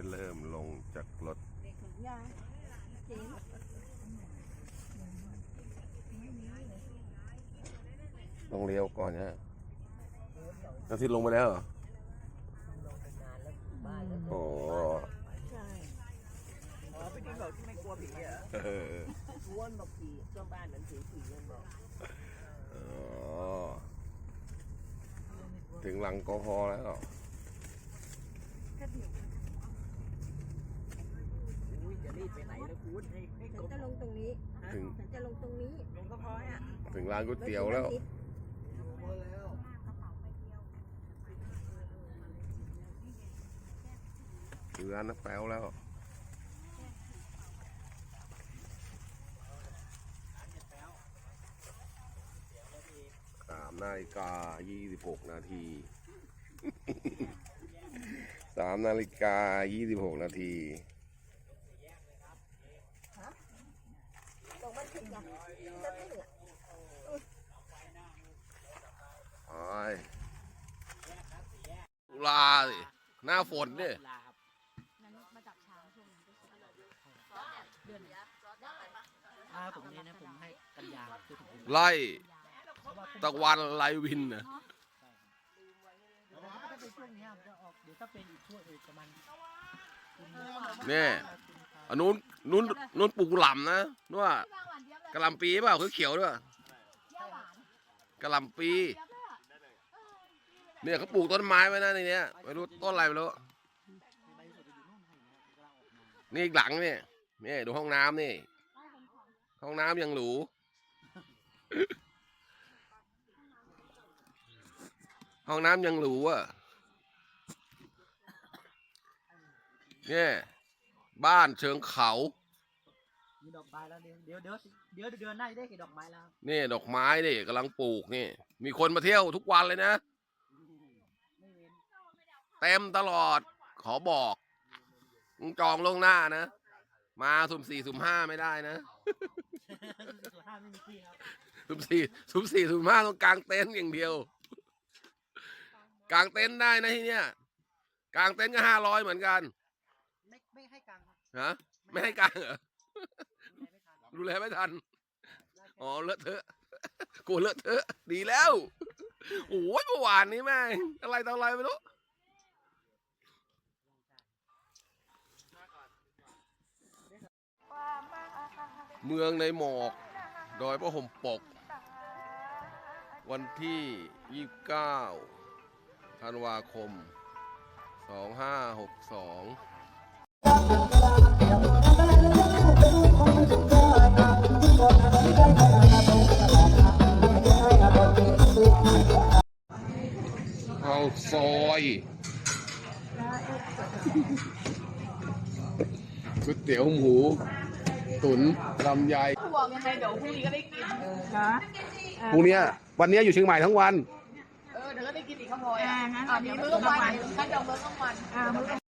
ได้เริ่มลงจากรถยาเจ๊ต้องเลี้ยวก่อนนะนาทิตย์ลงไปแล้วเหรอโอ้ใช่อ๋อพี่ติ๊กบอกที่ไม่กลัวผีเหรอเออม้วนบอกผีช่วงบ้านนั้นผีผีมันบอกอ๋อถึงหลังกพอแล้วอุ้ย จะรีบไปไหนแล้วคุณให้ให้ฉักนบจะลงตรงนี้ถึง ฉันจะลงตรงนี้ลงก็พอฮะถึงร้านก๋วยเตี๋ยวแล้ว ถึงร้านน้าแป๊วแล้ว สามนาฬิกายี่สิบหกนาที สามนาฬิกายี่สิบหกนาที ลงมาถึงอะจะถึงอะ ไอ้ ตุลาสิหน้าฝนเนี่ยนั้นมาจับช้างช่วงนี้ก็สวยเดือนนี้อ่าผมนี่นะผมให้กันยาคือผมไล่ตะวันไลวินนะถ้าเป็นช่วงนี้มันจะออกเดี๋ยวถ้าเป็นอีกช่วงอีกประมาณเนี่ยอันนู้นนู้นนู้นปลูกหล่ำนะนู้น ว่ากะหล่ำปีเปล่าคือเขียวด้วยเยี่ยวหวานกะหล่ำปีเนี่ยเขาปลูกต้นไม้ไว้นะในเนี้ยไม่รู้ต้นอะไรไม่รู้ใบสดอยู่นู่นให้นะกำลังออกมานี่อีกหลังนี่นี่ดูห้องน้ำนี่ ห้องน้ำยังหรูห้องน้ำยังหรูอะเนี่ยบ้านเชิงเขา ดอกไม้แล้วเดี๋ยวเดี๋ยวเดี๋ยวเดี๋ยวเดือนหน้าจะได้เห็นดอกไม้แล้วครับนี่ดอกไม้นี่กำลังปลูกนี่ มีคนมาเที่ยวทุกวันเลยนะ ไม่เว้นเต็มตลอดขอบอกมึงจองล่วงหน้านะ มาสุ่มสี่สุ่มห้าไม่ได้นะ ส่วนห้าไม่มีที่ครับสุ่มสี่สุ่มสี่สุ่มห้าต้องกางเต็นท์อย่างเดียว กางเต็นท์ได้นะที่เนี้ยกางเต็นท์ก็ห้าร้อยเหมือนกันไม่ไม่ให้กลางครับฮะไม่ให้กางเหรอ ดูแลไม่ทันดูแลไม่ทัน อ๋อเลอะเทอะกลัวเลอะเทอะดีแล้วโอ้ยเมื่อวานนี้แม่งอะไรต่ออะไรไม่รู้เมืองในหมอกดอยพระห่มปก วันที่ 29 ธันวาคม 2562 เอาซอยก๋วยเตี๋ยวหมู ตุ๋นลำไยบอกยังไงเดี๋ยวพรุ่งนี้ก็ได้กินพรุ่งเนี้ยวันเนี้ยอยู่เชียงใหม่ทั้งวัน เออเดี๋ยวก็ได้กินอีกข้าวพลอยอะอะมีมื้อกลางวันงั้นเดี๋ยวมื้อกลางวันอ่ามื้อกลาง